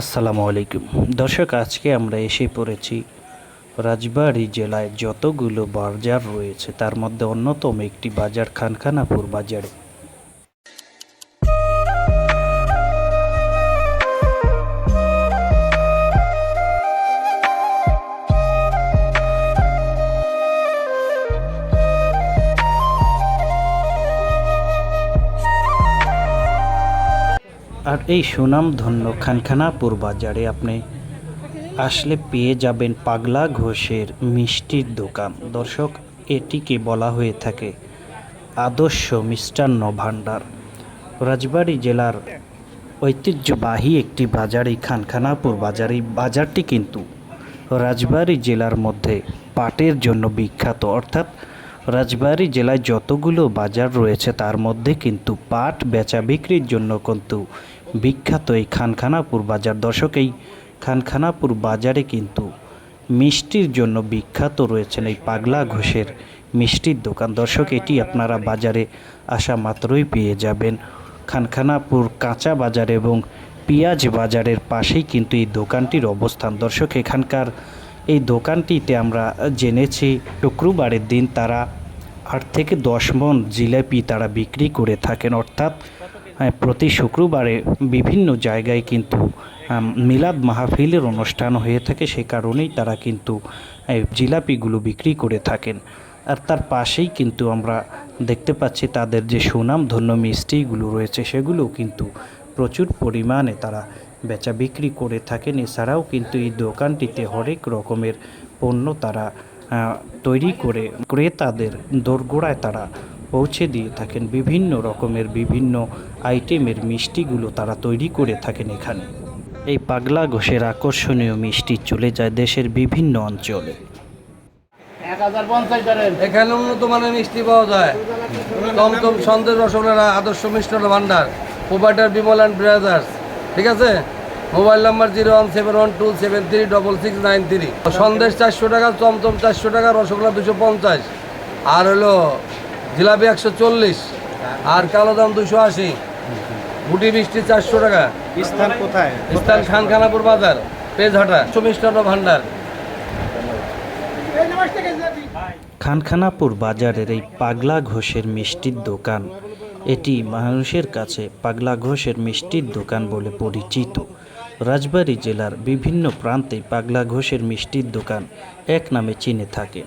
আসসালামু আলাইকুম। দর্শক, আজকে আমরা এসে পড়েছি রাজবাড়ি জেলায় যতগুলো বাজার রয়েছে, তার মধ্যে অন্যতম একটি বাজার খানখানাপুর বাজারে। আর এই সুনামধন্য খানখানাপুর বাজারে আপনি আসলে পেয়ে যাবেন পাগলা ঘোষের মিষ্টির দোকান। দর্শক, এটিকে বলা হয়ে থাকে আদর্শ মিষ্টান্ন ভাণ্ডার। রাজবাড়ী জেলার ঐতিহ্যবাহী একটি বাজার এই খানখানাপুর বাজার এই বাজারটি কিন্তু রাজবাড়ী জেলার মধ্যে পাটের জন্য বিখ্যাত। অর্থাৎ রাজবাড়ী জেলায় যতগুলো বাজার রয়েছে তার মধ্যে কিন্তু পাট বেচা বিক্রির জন্য কিন্তু বিখ্যাত এই খানখানাপুর বাজার। দর্শক, এই খানখানাপুর বাজারে কিন্তু মিষ্টির জন্য বিখ্যাত রয়েছেন এই পাগলা ঘোষের মিষ্টির দোকান। দর্শক, এটি আপনারা বাজারে আসা মাত্রই পেয়ে যাবেন। খানখানাপুর কাঁচা বাজার এবং পেঁয়াজ বাজারের পাশেই কিন্তু এই দোকানটির অবস্থান। দর্শক, এখানকার এই দোকানটিতে আমরা জেনেছি, শুক্রবারের দিন তারা আট থেকে দশ মন জিলাপি তারা বিক্রি করে থাকেন। অর্থাৎ প্রতি শুক্রবারে বিভিন্ন জায়গায় কিন্তু মিলাদ মাহফিলের অনুষ্ঠান হয়ে থাকে। সে কারণেই তারা কিন্তু জিলাপিগুলো বিক্রি করে থাকেন। আর তার পাশেই কিন্তু আমরা দেখতে পাচ্ছি তাদের যে সুনামধন্য মিষ্টিগুলো রয়েছে সেগুলো কিন্তু প্রচুর পরিমাণে তারা বেচা বিক্রি করে থাকেন। এছাড়াও কিন্তু এই দোকানটিতে হরেক রকমের পণ্য তারা তৈরি করে, ক্রেতাদের দোরগোড়ায় তারা পৌঁছে দিয়ে থাকেন বিভিন্ন রকমের বিভিন্ন আইটেমের মিষ্টিগুলো তারা তৈরি করে থাকেন এখানে। এই পাগলা ঘোষের আকর্ষণীয় মিষ্টি চলে যায় দেশের বিভিন্ন অঞ্চলে। এক হাজার এখানে উন্নত মানের মিষ্টি পাওয়া যায়। টমটম sandesh rasgulla Adarsha Mishtanna Bhandar provider Bimal and brothers. ঠিক আছে? Mobile number zero one seven one two seven three double six nine three. Sandesh চারশো টাকা চমচম চারশো টাকা রসগোল্লা দুশো পঞ্চাশ। আর হলো জিলাপি একশো চল্লিশ আর কালো দাম দুশো আশি। গুটি মিষ্টি চারশো টাকা। স্থান কোথায়? স্থান খানখানাপুর বাজার পেজহাটা মিষ্টান্ন ভান্ডার। খানখানাপুর বাজারের এই পাগলা ঘোষের মিষ্টির দোকান এটি মানুষের কাছে পাগলা ঘোষের মিষ্টির দোকান বলে পরিচিত। রাজবাড়ী জেলার বিভিন্ন প্রান্তে পাগলা ঘোষের মিষ্টির দোকান এক নামে চিনে থাকেন